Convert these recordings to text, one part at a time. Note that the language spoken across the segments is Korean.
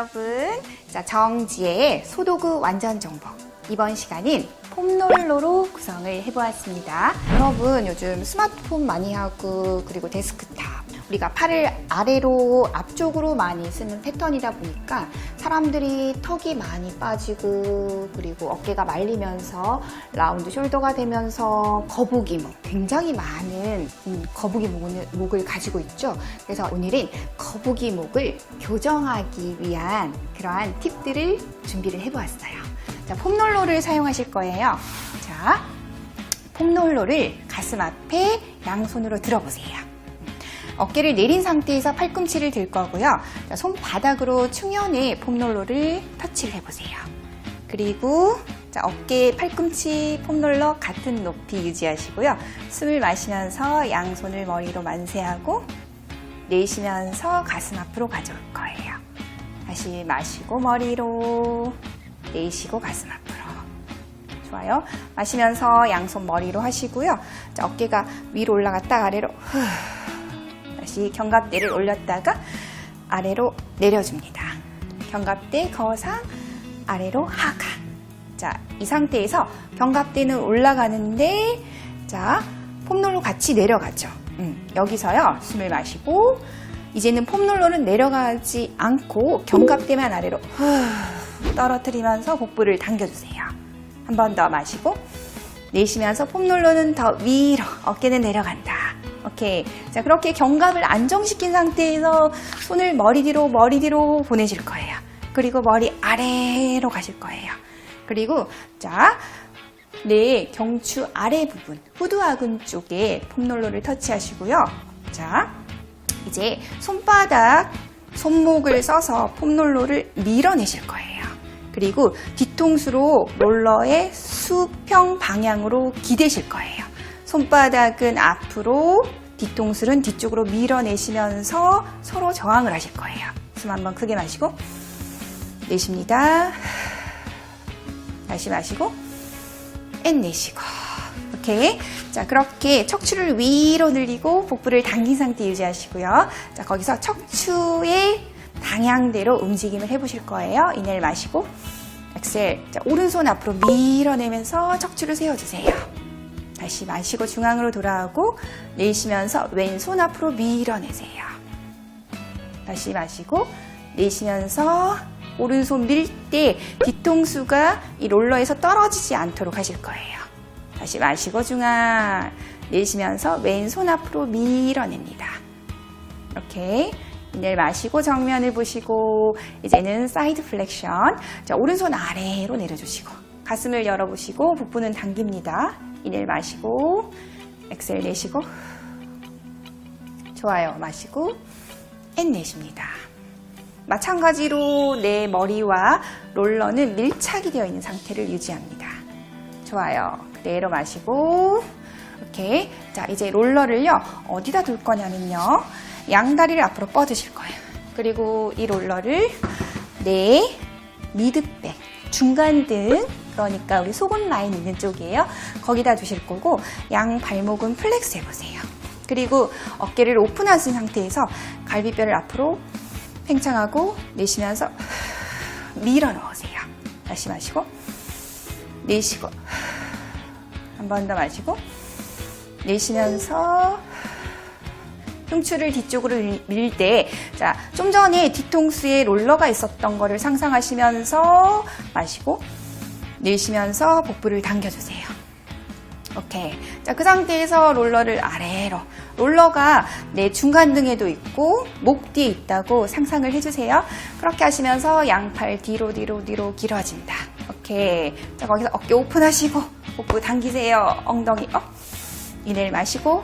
여러분. 자, 정지의 소도구 완전 정복. 이번 시간은 폼롤러로 구성을 해보았습니다. 여러분, 요즘 스마트폰 많이 하고, 그리고 데스크탑. 우리가 팔을 아래로 앞쪽으로 많이 쓰는 패턴이다 보니까 사람들이 턱이 많이 빠지고 그리고 어깨가 말리면서 라운드 숄더가 되면서 거북이목 굉장히 많은 음, 거북이목을 목을 가지고 있죠. 그래서 오늘은 거북이목을 교정하기 위한 그러한 팁들을 준비를 해보았어요. 자, 폼롤러를 사용하실 거예요. 자, 폼롤러를 가슴 앞에 양손으로 들어보세요. 어깨를 내린 상태에서 팔꿈치를 들 거고요. 자, 손바닥으로 충연에 폼롤러를 터치를 해보세요. 그리고 자, 어깨, 팔꿈치, 폼롤러 같은 높이 유지하시고요. 숨을 마시면서 양손을 머리로 만세하고 내쉬면서 가슴 앞으로 가져올 거예요. 다시 마시고 머리로 내쉬고 가슴 앞으로. 좋아요. 마시면서 양손 머리로 하시고요. 자, 어깨가 위로 올라갔다 아래로 후. 다시 견갑대를 올렸다가 아래로 내려줍니다. 견갑대 거상 아래로 하강. 자, 이 상태에서 견갑대는 올라가는데 자, 폼롤러 같이 내려가죠. 음, 여기서요. 숨을 마시고 이제는 폼롤러는 내려가지 않고 견갑대만 아래로 후, 떨어뜨리면서 복부를 당겨주세요. 한 번 더 마시고 내쉬면서 폼롤러는 더 위로 어깨는 내려간다. 오케이. 자, 그렇게 견갑을 안정시킨 상태에서 손을 머리 뒤로, 머리 뒤로 보내실 거예요. 그리고 머리 아래로 가실 거예요. 그리고, 자, 내 경추 아래 부분, 후두하근 쪽에 폼롤러를 터치하시고요. 자, 이제 손바닥, 손목을 써서 폼롤러를 밀어내실 거예요. 그리고 뒤통수로 롤러의 수평 방향으로 기대실 거예요. 손바닥은 앞으로, 뒤통수는 뒤쪽으로 밀어내시면서 서로 저항을 하실 거예요. 숨 한번 크게 마시고, 내쉽니다. 다시 마시고, 앤 내쉬고. 오케이. 자, 그렇게 척추를 위로 늘리고 복부를 당긴 상태 유지하시고요. 자, 거기서 척추의 방향대로 움직임을 해보실 거예요. 이내를 마시고, 엑셀. 자, 오른손 앞으로 밀어내면서 척추를 세워주세요. 다시 마시고 중앙으로 돌아오고 내쉬면서 왼손 앞으로 밀어내세요. 다시 마시고 내쉬면서 오른손 밀 때 뒤통수가 이 롤러에서 떨어지지 않도록 하실 거예요. 다시 마시고 중앙 내쉬면서 왼손 앞으로 밀어냅니다. 이렇게 이내 마시고 정면을 보시고 이제는 사이드 플렉션. 자, 오른손 아래로 내려주시고 가슴을 열어보시고 복부는 당깁니다. 이내 마시고 엑셀 내쉬고 좋아요. 마시고 앤 내쉽니다. 마찬가지로 내 머리와 롤러는 밀착이 되어 있는 상태를 유지합니다. 좋아요. 그대로 마시고 오케이. 자, 이제 롤러를요. 어디다 둘 거냐면요. 양다리를 앞으로 뻗으실 거예요. 그리고 이 롤러를 내 미드백, 중간 등, 그러니까 우리 속옷 라인 있는 쪽이에요. 거기다 두실 거고 양 발목은 플렉스 해보세요. 그리고 어깨를 오픈하신 상태에서 갈비뼈를 앞으로 팽창하고 내쉬면서 밀어 넣으세요. 다시 마시고 내쉬고 한 번 더 마시고 내쉬면서 흉추를 뒤쪽으로 밀 때, 자, 좀 전에 뒤통수에 롤러가 있었던 거를 상상하시면서 마시고, 내쉬면서 복부를 당겨주세요. 오케이. 자, 그 상태에서 롤러를 아래로. 롤러가 내 중간 등에도 있고, 목 뒤에 있다고 상상을 해주세요. 그렇게 하시면서 양팔 뒤로, 뒤로, 뒤로 길어진다. 오케이. 자, 거기서 어깨 오픈하시고, 복부 당기세요. 엉덩이 업. 이내를 마시고,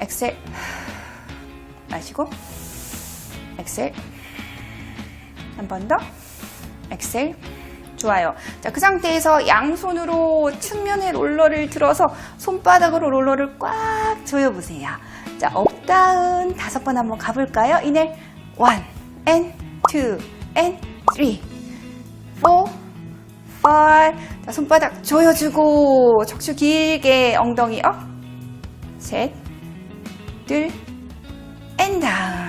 엑셀. 마시고 엑셀 한 번 더 엑셀 좋아요. 자 그 상태에서 양손으로 측면에 롤러를 들어서 손바닥으로 롤러를 꽉 조여보세요. 자 업다운 다섯 번 한번 가볼까요? 이내 원, and two, 자 손바닥 조여주고 척추 길게 엉덩이 업. 셋, 둘, 앤 다운.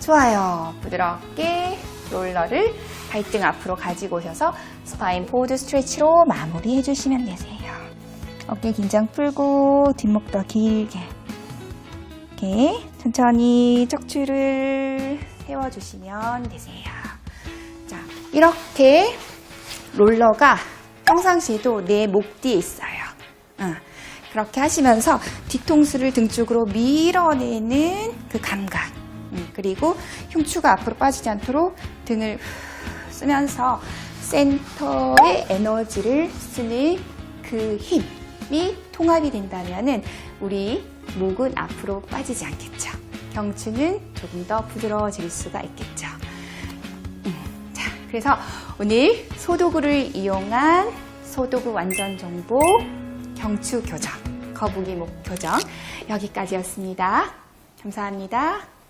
좋아요. 부드럽게 롤러를 발등 앞으로 가지고 오셔서 스파인 포워드 스트레치로 마무리해 주시면 되세요. 어깨 긴장 풀고 뒷목 더 길게 이렇게 천천히 척추를 세워주시면 되세요. 자, 이렇게 롤러가 평상시에도 내 목 뒤에 있어요. 응. 그렇게 하시면서 뒤통수를 등 쪽으로 밀어내는 그 감각. 음, 그리고 흉추가 앞으로 빠지지 않도록 등을 후 쓰면서 센터의 에너지를 쓰는 그 힘이 통합이 된다면 우리 목은 앞으로 빠지지 않겠죠. 경추는 조금 더 부드러워질 수가 있겠죠. 자, 그래서 오늘 소도구를 이용한 소도구 완전 정보 경추 교정, 거북이 목 교정 여기까지였습니다. 감사합니다.